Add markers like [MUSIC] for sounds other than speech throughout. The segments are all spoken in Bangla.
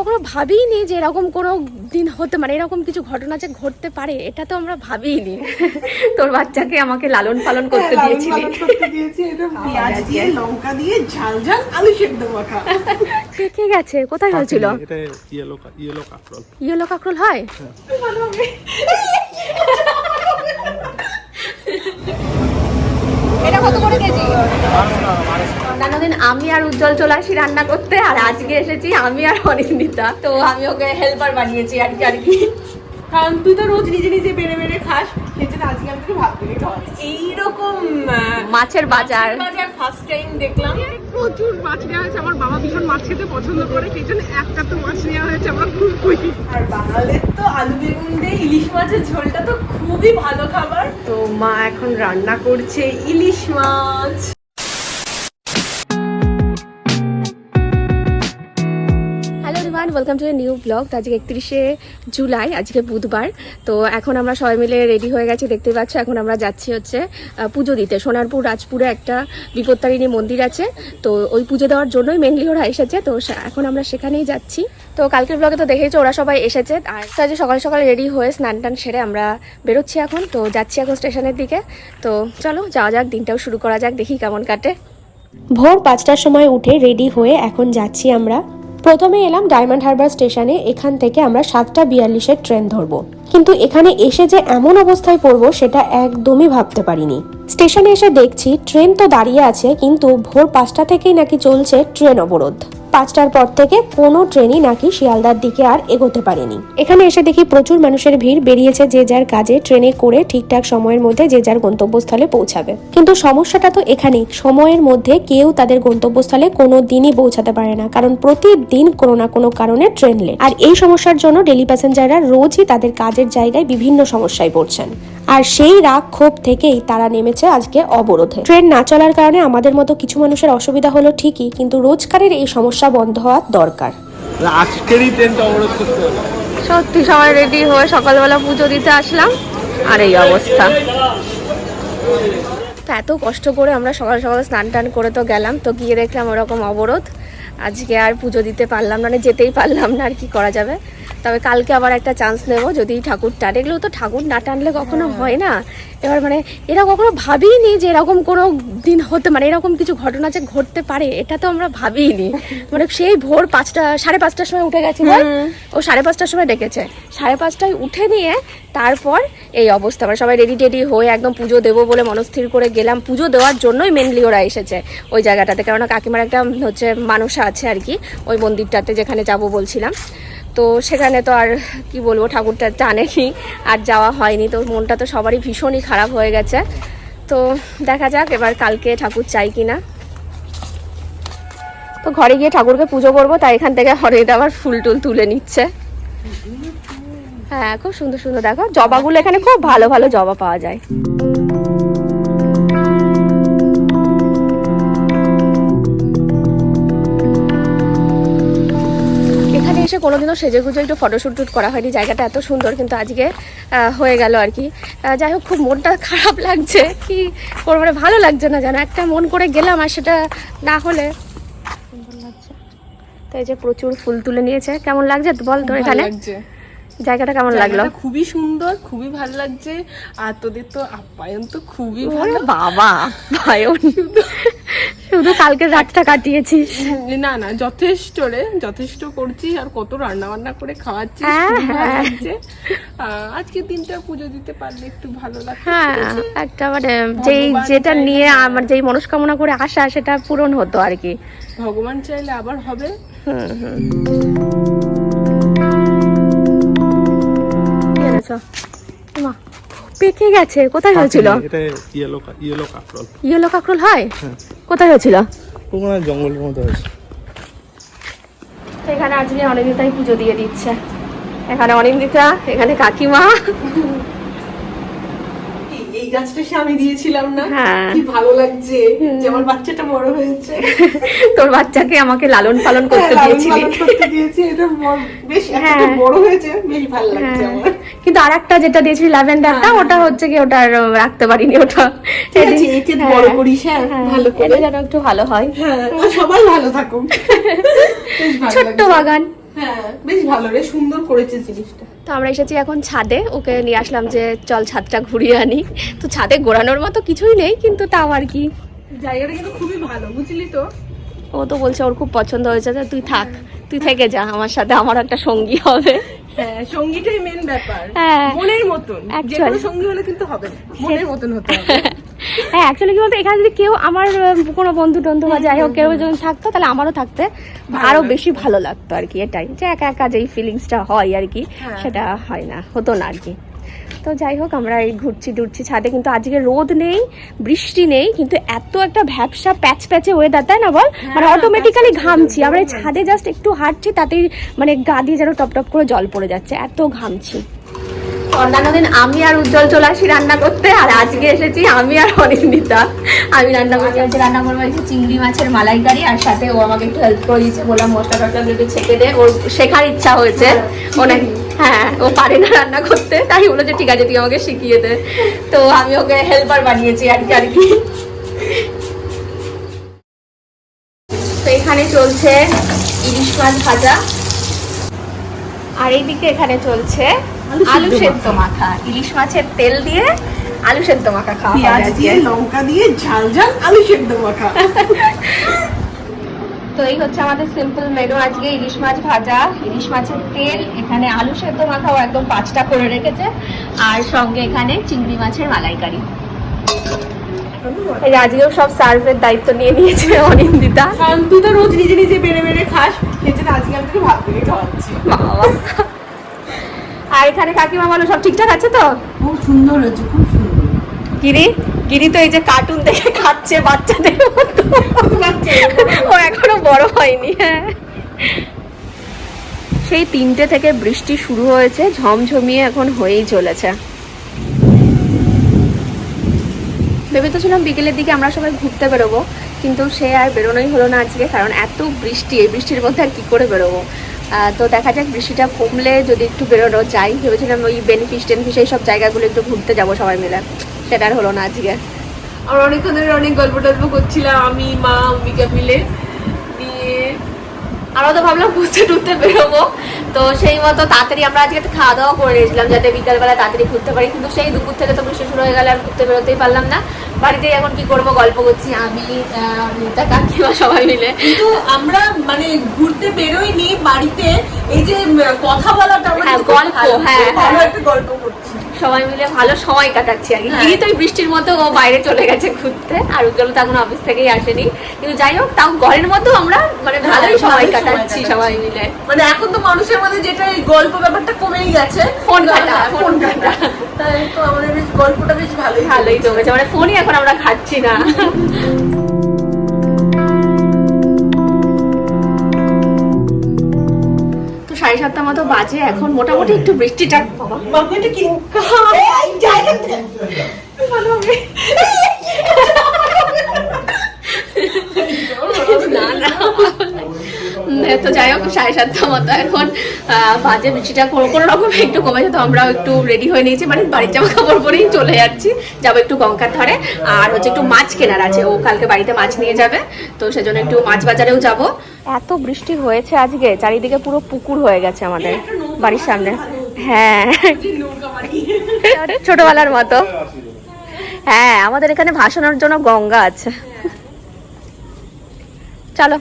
কখনো ভাবিনি যে এরকম কোনো দিন হতে মানে এরকম কিছু ঘটনা যে ঘটতে পারে এটা তো আমরা ভাবিই নি [LAUGHS] তোর বাচ্চাকে আমাকে লালন পালন করতে হ্যাঁ, দিয়েছিলি। দিয়েছি পেঁয়াজ দিয়ে লঙ্কা দিয়ে ঝাল ঝাল আলু সেদ্ধ মাখা। [LAUGHS] কে গেছে? কোথায় হয়েছিল এটা ইয়েলো কাকরোল। ইয়েলো কাকরোল হয় [LAUGHS] এটা কত করে কেজি অন্যান্য আমি আর উজ্জ্বল চলে আসি রান্না করতে আর আজকে এসেছি আমি আর অনিন্দিতা। তো আমি ওকে হেল্পার বানিয়েছি আর কি আর কি। কারণ তুই তো রোজ নিজে নিজে বেড়ে বেড়ে খাস এইরকম মাছের বাজার। বাজার ফার্স্ট টাইম দেখলাম। প্রচুর মাছ নেওয়া হয়েছে আমার বাবা ভীষণ মাছ খেতে পছন্দ করে সেই জন্য একটা তো মাছ নেওয়া হয়েছে আমার খুব খুশি আর বাঙালের তো আলু বেগুন দিয়ে ইলিশ মাছের ঝোলটা তো খুবই ভালো খাবার। তো মা এখন রান্না করছে ইলিশ মাছ। ওয়েলকাম টু নিউ ব্লগ আজকে একত্রিশে জুলাই, আজকে বুধবার। তো এখন আমরা সবাই মিলে রেডি হয়ে গেছি দেখতে পাচ্ছ, এখন আমরা যাচ্ছি হচ্ছে পুজো দিতে। সোনারপুর, রাজপুরে একটা বিপত্তারিণী মন্দির আছে। তো ওই পুজো দেওয়ার জন্যই মেনলি ওরা এসেছে। তো এখন আমরা সেখানেই যাচ্ছি। তো কালকের ব্লগে তো দেখেইছো, ওরা সবাই এসেছে। আর আজকে সকাল সকাল রেডি হয়ে স্নান টান সেরে আমরা বেরোচ্ছি এখন। তো যাচ্ছি এখন স্টেশনের দিকে। তো চলো, যাওয়া যাক, দিনটাও শুরু করা যাক, দেখি কেমন কাটে। ভোর পাঁচটার সময় উঠে রেডি হয়ে এখন যাচ্ছি আমরা। প্রথমে এলাম ডায়মন্ড হারবার স্টেশনে, এখান থেকে আমরা সাতটা বিয়াল্লিশের ট্রেন ধরবো। কিন্তু এখানে এসে যে এমন অবস্থায় পড়ব সেটা একদমই ভাবতে পারিনি। স্টেশনে এসে দেখছি ট্রেন তো দাঁড়িয়ে আছে, কিন্তু ভোর পাঁচটা থেকেই নাকি চলছে ট্রেন অবরোধ। পাঁচটার পর থেকে কোনো ট্রেনই নাকি শিয়ালদার দিকে আর এগোতে পারেনি। এখানে এসে দেখি প্রচুর মানুষের ভিড় বেরিয়েছে যে যার কাজে ট্রেনে করে ঠিকঠাক সময়ের মধ্যে যে যার গন্তব্যস্থলে পৌঁছাবে। কিন্তু সমস্যাটা তো এখানেই, সময়ের মধ্যে কেউ তাদের গন্তব্যস্থলে কোনো দিনই পৌঁছাতে পারে না, কারণ প্রতিদিন কোনো না কোনো কারণে ট্রেন লেট। আর এই সমস্যার জন্য ডেলি প্যাসেঞ্জাররা রোজই তাদের কাজের জায়গায় বিভিন্ন সমস্যায় পড়ছেন। আর সেই রাগ ক্ষোভ থেকেই তারা নেমেছে আজকে অবরোধে। ট্রেন না চলার কারণে আমাদের মতো কিছু মানুষের অসুবিধা হলো ঠিকই কিন্তু রোজকারের এই সমস্যা বন্ধ হওয়ার দরকার। আজকেরই ট্রেনটা অবরোধ করতে সত্যি সবাই রেডি হয়ে সকালবেলা পুজো দিতে আসলাম আর এই অবস্থা। এত কষ্ট করে আমরা সকাল সকাল স্নান টান করে তো গেলাম তো গিয়ে দেখলাম ওরকম অবরোধ। আজকে আর পুজো দিতে পারলাম না মানে যেতেই পারলাম না আর কি করা যাবে। তবে কালকে আবার একটা চান্স নেব যদি ঠাকুর টান এগুলো তো ঠাকুর না টানলে কখনো হয়। না। এবার মানে এরা কখনো ভাবিনি যে এরকম কোনো দিন হতে মানে এরকম কিছু ঘটনা যে ঘটতে পারে এটা তো আমরা ভাবিনি। মানে সেই ভোর পাঁচটা সাড়ে পাঁচটার সময় উঠে গেছি? ও সাড়ে পাঁচটার সময় ডেকেছে। সাড়ে পাঁচটায় উঠে নিয়ে তারপর এই অবস্থা মানে সবাই রেডি টেডি হয়ে একদম পুজো দেবো বলে মনস্থির করে গেলাম। পুজো দেওয়ার জন্যই মেনলি ওরা এসেছে ওই জায়গাটাতে, কেননা কাকিমার একটা হচ্ছে মানুষা আছে আর কি, ওই মন্দিরটাতে যেখানে যাব বলছিলাম। তো সেখানে তো আর কি বলব, ঠাকুরটা টানেনি আর যাওয়া হয়নি। তো মনটা তো সবারই ভীষণই খারাপ হয়ে গেছে। তো দেখা যাক এবার কালকে ঠাকুর চাই কিনা। তো ঘরে গিয়ে ঠাকুরকে পুজো করব, তাই এখান থেকে হরেটা আবার ফুল টুল তুলে নিচ্ছে। হ্যাঁ খুব সুন্দর সুন্দর। দেখো জবাগুলো এখানে খুব ভালো ভালো জবা পাওয়া যায়। এখানে এসে কোনোদিনও সেজে গুজে একটু ফটোশ্যুট টুট করা হয়নি। জায়গাটা এত সুন্দর কিন্তু আজকে হয়ে গেল আর কি। যাই হোক খুব মনটা [LAUGHS] খারাপ লাগছে। কি করব ভালো লাগছে না জানো একটা মন করে গেলাম আর সেটা না হলে। সুন্দর লাগছে। তো এই যে প্রচুর ফুল তুলে নিয়েছে। কেমন লাগছে? বল তোর এখানে। লাগছে। জায়গাটা কেমন লাগল? খুবই সুন্দর খুবই ভালো লাগছে। আর তোদের তো আপ্যায়ন তো খুবই ভালো। বাবা ভাইও শুধু কালকে রাতটা কাটিয়েছিস। না না যথেষ্ট রে যথেষ্ট করছি। আর কত রান্না বান্না করে খাওয়াচ্ছিস হ্যাঁ, হ্যাঁ। আজকের দিনটা পুজো দিতে পারলে একটু ভালো লাগছে হ্যাঁ একটা মানে যেই যেটা নিয়ে। আমার যেই মনস্কামনা করে আসা সেটা পূরণ হতো আর কি। ভগবান চাইলে আবার হবে। হুম হুম। মা, পেকে গেছে কোথায় হয়েছিল? এটা ইয়েলো ইয়েলো কাকরল। ইয়েলো কাকরোল হয়? হ্যাঁ। কোথায় হয়েছিল? জঙ্গলের মধ্যে হয়েছে। এখানে আজকে অনিন্দিতাই পুজো দিয়ে দিচ্ছে। এখানে অনিন্দিতা এখানে কাকিমা। গাছটা সে আমি দিয়েছিলাম না। হ্যাঁ। কি ভালো লাগছে যে আমার বাচ্চাটা বড় হয়েছে। [LAUGHS] তোর বাচ্চাকে আমাকে লালন পালন করতে হ্যাঁ, দিয়েছিলি। করতে দিয়েছি এটা বেশ হ্যাঁ। বড় হয়েছে বেশ ভালো লাগছে। আমার। কিন্তু আর একটা যেটা দিয়েছিলি ল্যাভেন্ডারটা ওটা হচ্ছে কি ওটা আর রাখতে পারিনি ওটা। বড় করিস হ্যাঁ, ভালো করে। যেন একটু ভালো হয়। হ্যাঁ সবাই ভালো থাকুক। [LAUGHS] ছোট্ট বাগান। হ্যাঁ বেশ ভালো রে সুন্দর করেছে জিনিসটা। তো আমরা এসেছি এখন ছাদে। ওকে নিয়ে আসলাম যে চল ছাদটা ঘুরিয়ে আনি। তো ছাদে ঘোরানোর মতো কিছুই নেই কিন্তু তাও আর কি। জায়গাটা কিন্তু খুবই ভালো বুঝলি তো? ও তো বলছে ওর খুব পছন্দ হয়েছে যে তুই থাক তুই থেকে যা আমার সাথে আমার একটা সঙ্গী হবে। হ্যাঁ সঙ্গীটাই মেন ব্যাপার হ্যাঁ। মনের মতন যে কোনো সঙ্গী হলে কিন্তু হবে মনের মতন হতে হবে। [LAUGHS] হ্যাঁ অ্যাকচুয়ালি কি বলতো এখানে যদি কেউ আমার কোনো বন্ধু টন্ধু বা যাই হোক কেউ যদি থাকতো তাহলে আমারও থাকতে আরও বেশি ভালো লাগতো আর কি এটাই। যে একা একা যেই ফিলিংসটা হয় আর কি হ্যাঁ। সেটা হয় না হতো না আর কি। তো যাই হোক আমরা এই ঘুরছি টুরছি ছাদে কিন্তু আজকে রোদ নেই বৃষ্টি নেই কিন্তু এত একটা ভ্যাবসা প্যাচ প্যাচে ওয়েদার তাই না বল? মানে অটোমেটিক্যালি ঘামছি। আমরা এই ছাদে জাস্ট একটু হাঁটছি তাতেই মানে গা দিয়ে যেন টপ টপ করে জল পড়ে যাচ্ছে এত ঘামছি। অন্যান্য দিন আমি আর উজ্জ্বল চলে আসি রান্না করতে আর আজকে এসেছি আমি আর অনিন্দিতা। আমি রান্না করছি হচ্ছে রান্না করব হচ্ছে চিংড়ি মাছের মালাইকারি আর সাথে ও আমাকে একটু হেল্প করে দিয়েছে বললাম মশলা টসলা একটু ছেঁকে দে। ওর শেখার ইচ্ছা হয়েছে। অনেক হ্যাঁ ও পারে না রান্না করতে। তাই বলে যে ঠিক আছে তুই আমাকে শিখিয়ে দে। তো আমি ওকে হেল্পার বানিয়েছি আর কি আর কি। তো এখানে চলছে ইলিশ মাছ ভাজা। আর এইদিকে এখানে চলছে আলু সেদ্ধ মাখা ইলিশ মাছের তেল দিয়ে আলু সেদ্ধ মাখা খাওয়া পেঁয়াজ দিয়ে লঙ্কা দিয়ে ঝাল ঝাল আলু সেদ্ধ মাখা। তো এই হচ্ছে আমাদের সিম্পল মেনু আজকে ইলিশ মাছ ভাজা ইলিশ মাছের তেল এখানে আলু সেদ্ধ মাখাও একদম পাঁচটা করে রেখেছে আর সঙ্গে এখানে চিংড়ি মাছের মালাইকারি। এই আজকেও সব সার্ভের দায়িত্ব নিয়ে নিয়েছে অনিন্দিতা। তুই তো রোজ নিজে নিজে বেড়ে বেড়ে খাস সেজন্য আজকে আমি তোকে ভাত করে খাওয়াচ্ছি। বাবা। আর এখানে কাকিমা বলো সব ঠিকঠাক আছে তো? খুব সুন্দর হয়েছে খুব সুন্দর। গিরি গিরি তো এই যে কার্টুন দেখে খাচ্ছে বাচ্চাদের মতো। ও এখনও বড় হয়নি হ্যাঁ। সেই তিনটে থেকে বৃষ্টি শুরু হয়েছে ঝমঝমিয়ে এখন হয়েই চলেছে। ভেবে তো ছিলাম বিকেলের দিকে আমরা সবাই ঘুরতে বেরোবো কিন্তু সে আর বেরোনোই হলো না আজকে কারণ এত বৃষ্টি এই বৃষ্টির মধ্যে আর কি করে বেরোবো? তো দেখা যাক, বৃষ্টিটা কমলে যদি একটু বেরোনো যাই ভেবেছিলাম ওই বেনিফিস টেনফিস এই সব জায়গাগুলো একটু ঘুরতে যাব সবাই মিলে। সেটা আর হলো না আজকে। আমরা অনেকক্ষণ ধরে অনেক গল্প টল্প করছিলাম, আমি, মা, অম্বিকা মিলে। আমরা তো ভাবলাম ঘুরতে টুরতে বেরোবো। তো সেই মতো তাড়াতাড়ি আমরা আজকে খাওয়া দাওয়া করে নিয়েছিলাম যাতে বিকালবেলা তাড়াতাড়ি ঘুরতে পারি। কিন্তু সেই দুপুর থেকে তো বৃষ্টি শুরু হয়ে গেলে আর ঘুরতে বেরোতেই পারলাম না। বাড়িতে এখন কি করব গল্প করছি। আমি আহ, কাকিমা সবাই মিলে। কিন্তু আমরা মানে ঘুরতে বেরোইনি বাড়িতে। এই যে কথা বলাটা হ্যাঁ, গল্প, হ্যাঁ, হ্যাঁ। একটা গল্প করছি। সবাই মিলে ভালো সময় কাটাচ্ছি আর কি। হ্যাঁ। তো বৃষ্টির মধ্যে ও বাইরে চলে গেছে ঘুরতে আর উজ্জ্বল তো এখন অফিস থেকেই আসেনি। কিন্তু যাই হোক তাও ঘরের মধ্যেও আমরা মানে ভালোই হ্যাঁ, সময় কাটাচ্ছি। সবাই মিলে। মানে এখন তো মানুষের মধ্যে যেটা এই গল্প ব্যাপারটা কমেই গেছে। ফোন ঘাটা, হ্যাঁ, ফোন ঘাটা। তাই তো আমাদের বেশ গল্পটা বেশ ভালোই ভালোই জমেছে। মানে ফোনই এখন আমরা খাচ্ছি না। সাড়ে সাতটা মতো বাজে এখন মোটামুটি একটু বৃষ্টিটা না না। তো যাই হোক, সাড়ে সাতটা মতো এখন বাজে বৃষ্টিটা কোনো রকম একটু কমেছে, তো আমরাও একটু রেডি হয়ে নিয়েছি মানে বাড়ির জামা কাপড় পরেই চলে যাচ্ছি। যাব একটু গঙ্গার ধারে, আর হচ্ছে একটু মাছ কেনার আছে, ও কালকে বাড়িতে মাছ নিয়ে যাবে, তো সেজন্য একটু মাছ বাজারেও যাব। এত বৃষ্টি হয়েছে আজকে, চারিদিকে পুরো পুকুর হয়ে গেছে আমাদের বাড়ির সামনে। হ্যাঁ। ছোটবেলার মতো। হ্যাঁ আমাদের এখানে ভাসানোর জন্য গঙ্গা আছে। চলো।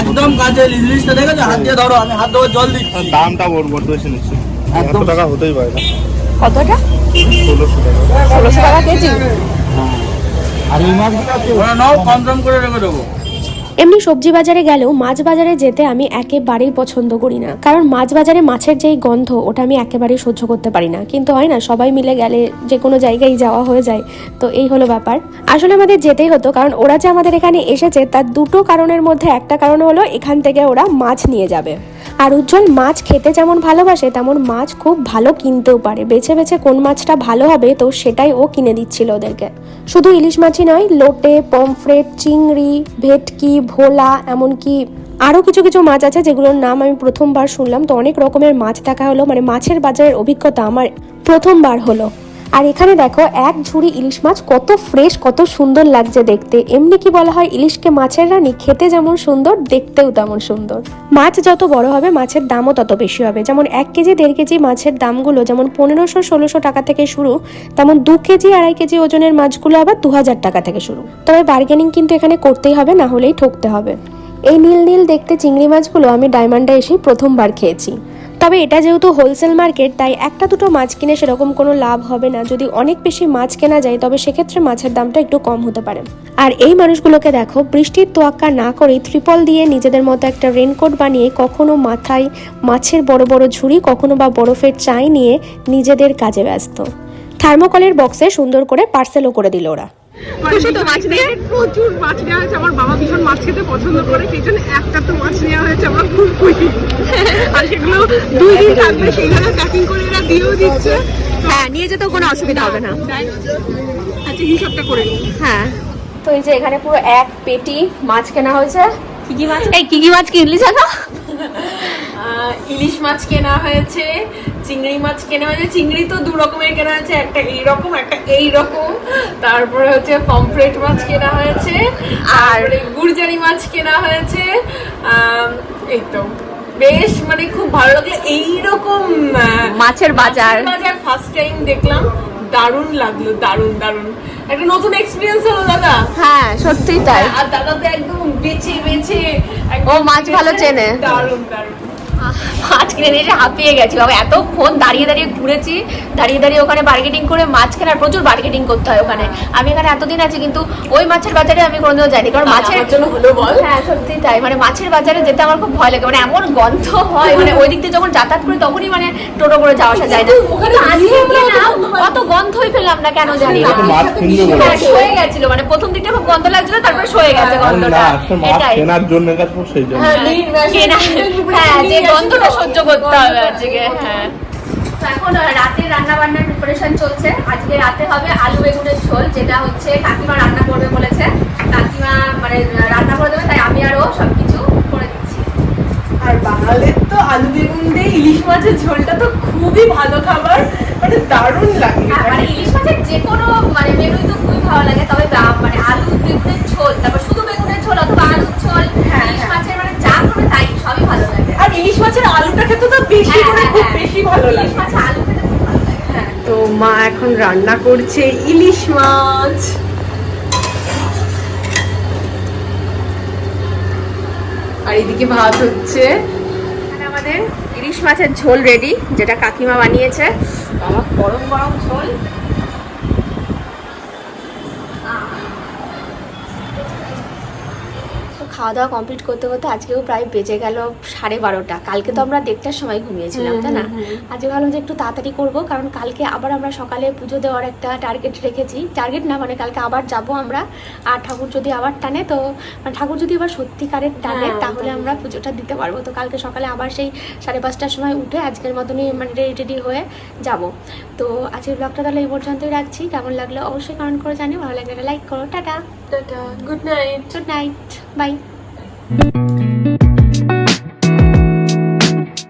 একদম কাছে ইলিশটা দেখেছ? হাত দিয়ে ধরো আমি হাত দেওয়ার জল দিচ্ছি। দামটা ওর বড় বেশি নিচ্ছে। একদম। টাকা হতেই পারে না। কতটা? ষোলোশো টাকা। ষোলোশো টাকা কেজি? আর এই মাছ নাও কম দাম করে রেখে দেবো। এমনি সবজি বাজারে গেলেও মাছ বাজারে যেতে আমি একেবারেই পছন্দ করি না। কারণ মাছ বাজারে মাছের যেই গন্ধ, ওটা আমি একেবারেই সহ্য করতে পারি না। কিন্তু হয় না, সবাই মিলে গেলে যে কোনো জায়গায় যাওয়া হয়ে যায়। তো এই হলো ব্যাপার। আসলে আমাদের যেতেই হতো, কারণ ওরা যে আমাদের এখানে এসেছে, তার দুটো কারণের মধ্যে একটা কারণ হলো, এখান থেকে ওরা মাছ নিয়ে যাবে। আর উজ্জ্বল মাছ খেতে যেমন ভালোবাসে, তেমন মাছ খুব ভালো কিনতেও পারে। বেছে বেছে কোন মাছটা ভালো হবে, তো সেটাই ও কিনে দিচ্ছিল ওদেরকে। শুধু ইলিশ মাছই নয়, লোটে, পমফ্রেট, চিংড়ি, ভেটকি ভোলা, এমনকি আরও কিছু কিছু মাছ আছে যেগুলোর নাম আমি প্রথমবার শুনলাম। তো অনেক রকমের মাছ দেখা হলো। মানে মাছের বাজারের অভিজ্ঞতা আমার প্রথমবার হলো। আর এখানে দেখো, এক ঝুড়ি ইলিশ মাছ কত ফ্রেশ কত সুন্দর লাগছে দেখতে। এমনি কি বলা হয়, ইলিশকে মাছের রানী খেতে যেমন সুন্দর, দেখতেও তেমন সুন্দর। মাছ যত বড় হবে, মাছের দামও তত বেশি হবে। যেমন এক কেজি, দেড় কেজি মাছের দামগুলো যেমন পনেরোশো, ষোলোশো টাকা থেকে শুরু, তেমন দু কেজি, আড়াই কেজি ওজনের মাছগুলো আবার দু হাজার টাকা থেকে শুরু। তবে বার্গেনিং কিন্তু এখানে করতেই হবে, না হলেই ঠকতে হবে। এই নীল নীল দেখতে চিংড়ি মাছগুলো আমি ডায়মন্ডে এসেই প্রথমবার খেয়েছি। তবে এটা যেহেতু হোলসেল মার্কেট তাই একটা দুটো মাছ কিনে সেরকম কোনো লাভ হবে না। যদি অনেক বেশি মাছ কেনা যায়, তবে সেক্ষেত্রে মাছের দামটা একটু কম হতে পারে। আর এই মানুষগুলোকে দেখো, বৃষ্টির তোয়াক্কা না করেই ত্রিপল দিয়ে নিজেদের মতো একটা রেনকোট বানিয়ে কখনো মাথায় মাছের বড় বড় ঝুড়ি, কখনো বা বরফের চাই নিয়ে নিজেদের কাজে ব্যস্ত। থার্মোকলের বক্সে সুন্দর করে পার্সেলও করে দিল ওরা। খুশি তো মাছ প্রচুর মাছ নেওয়া হয়েছে আমার বাবা ভীষণ মাছ খেতে পছন্দ করে সেই জন্য একটা তো মাছ নেওয়া হয়েছে আমরা খুব খুশি। আর সেগুলো দুই দিন থাকবে সেইভাবে প্যাকিং করে এরা দিয়েও দিচ্ছে। হ্যাঁ নিয়ে যেতেও কোনো অসুবিধা হবে না। আচ্ছা হিসাবটা করে হ্যাঁ। তো এই যে এখানে পুরো এক পেটি মাছ কেনা হয়েছে। কি কি মাছ? এই কি কি মাছ কিনলি জানো? ইলিশ মাছ কেনা হয়েছে চিংড়ি মাছ কেনা হয়েছে। চিংড়ি তো দু রকমের কেনা হয়েছে একটা এই রকম একটা এই রকম তারপরে হচ্ছে পমফ্রেট মাছ কেনা হয়েছে আর গুড়জারি মাছ কেনা হয়েছে। এই তো। বেশ মানে খুব ভালো লাগল। এইরকম মাছের বাজার। বাজার ফার্স্ট টাইম দেখলাম। দারুণ লাগল দারুণ দারুণ। একটা নতুন এক্সপিরিয়েন্স হলো দাদা। হ্যাঁ সত্যিই তাই। আর দাদা তো একদম বেছে বেছে ও মাছ ভালো চেনে। দারুণ দারুণ। মাছ কিনে নিয়ে এসে হাঁপিয়ে গেছি বাবা। এতক্ষণ দাঁড়িয়ে দাঁড়িয়ে ঘুরেছি দাঁড়িয়ে দাঁড়িয়ে ওখানে বার্গেটিং করে মাছ কেনার প্রচুর বার্গেটিং করতে হয় ওখানে। আমি এখানে এতদিন আছি কিন্তু ওই মাছের বাজারে আমি কোনোদিনও যাইনি। কারণ মাছের জন্য হলো বল। হ্যাঁ সত্যি তাই। মানে মাছের বাজারে যেতে আমার খুব ভয় লাগে। মানে এমন গন্ধ হয় মানে ওই দিক দিয়ে যখন যাতায়াত করি তখনই মানে টোটো করে যাওয়া আসা যায় না। অত গন্ধই পেলাম না কেন জানি। না হ্যাঁ, সয়ে গেছিল। মানে প্রথম দিকটা খুব গন্ধ লাগছিল তারপরে সয়ে গেছে গন্ধটা। এটাই। কেনার জন্য সেই জন্য। হ্যাঁ, হ্যাঁ যে গন্ধটা সহ্য করতে হবে আজকে হ্যাঁ। এখন রাতে রান্না বান্নার প্রিপারেশন চলছে। আজকে রাতে হবে আলু বেগুনের ঝোল যেটা হচ্ছে কাকিমা রান্না করবে বলেছে। কাকিমা মানে রান্না করে দেবে তাই আমি আরও সবকিছু করে দিচ্ছি। আর বাঙালির তো আলু বেগুন দিয়ে ইলিশ মাছের ঝোলটা তো খুবই ভালো খাবার। মানে দারুণ লাগে। হ্যাঁ, মানে ইলিশ মাছের যে কোনো মানে মেনুই তো খুবই ভালো লাগে তবে মানে আলু বেগুনের ঝোল তারপর শুধু বেগুনের ঝোল অথবা আলুর ঝোল হ্যাঁ, ইলিশ হ্যাঁ। মাছের মানে যা করবে তাই সবই ভালো লাগে আর ইলিশ মাছের আলুটা খেতে তো বেশি হ্যাঁ, করে হ্যাঁ, খুব হ্যাঁ। বেশি ভালো ইলিশ লাগে। মাছের আলু খেতে খুব ভালো লাগে হ্যাঁ। তো মা এখন রান্না করছে ইলিশ মাছ। আর এদিকে ভাত হচ্ছে। আমাদের ইলিশ মাছের ঝোল রেডি যেটা কাকিমা বানিয়েছে। বাবা গরম গরম ঝোল। খাওয়া দাওয়া কমপ্লিট করতে করতে আজকেও প্রায় বেজে গেল সাড়ে বারোটা। কালকে তো আমরা দেড়টার সময় ঘুমিয়েছিলাম তাই না? আজকে ভাবলাম যে একটু তাড়াতাড়ি করব কারণ কালকে আবার আমরা সকালে পুজো দেওয়ার একটা টার্গেট রেখেছি। টার্গেট না মানে কালকে আবার যাব আমরা আর ঠাকুর যদি আবার টানে তো মানে ঠাকুর যদি আবার সত্যিকারের টানে তাহলে আমরা পুজোটা দিতে পারব। তো কালকে সকালে আবার সেই সাড়ে পাঁচটার সময় উঠে আজকের মতনই মানে রেডি রেডি হয়ে যাব। তো আজকের ব্লগটা তাহলে এই পর্যন্তই রাখছি। কেমন লাগল অবশ্যই কমেন্ট করে জানি ভালো লাগলে লাইক করো। Tata! tata good night good night bye